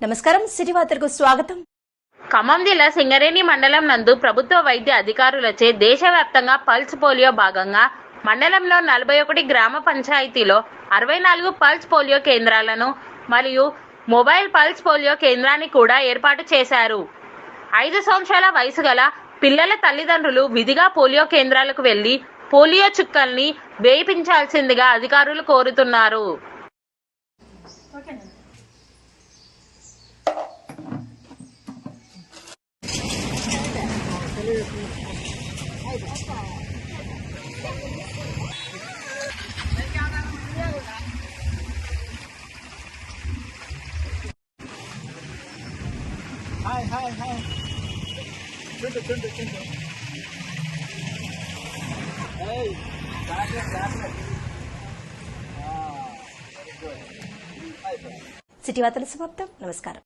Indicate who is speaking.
Speaker 1: నమస్కారం సిటీ వార్తలకు స్వాగతం.
Speaker 2: ఖమ్మం జిల్లా సింగరేణి మండలం నందు ప్రభుత్వ వైద్య అధికారులచే దేశవ్యాప్తంగా పల్స్ పోలియో భాగంగా మండలంలో నలభై ఒకటి గ్రామ పంచాయతీలో అరవై నాలుగు పల్స్ పోలియో కేంద్రాలను మరియు మొబైల్ పల్స్ పోలియో కేంద్రాన్ని కూడా ఏర్పాటు చేశారు. ఐదు సంవత్సరాల వయసు గల పిల్లల తల్లిదండ్రులు విధిగా పోలియో కేంద్రాలకు వెళ్ళి పోలియో చుక్కల్ని వేయించాల్సిందిగా అధికారులు కోరుతున్నారు.
Speaker 3: హాయ్ హాయ్ హాయ్ చుంటు చుంటు చుంటు ఏయ్ జాగ్రత్త జాగ్రత్త వెరీ గుడ్ అయిపోయింది
Speaker 1: సిటీ వార్తల సమాప్తం. నమస్కారం.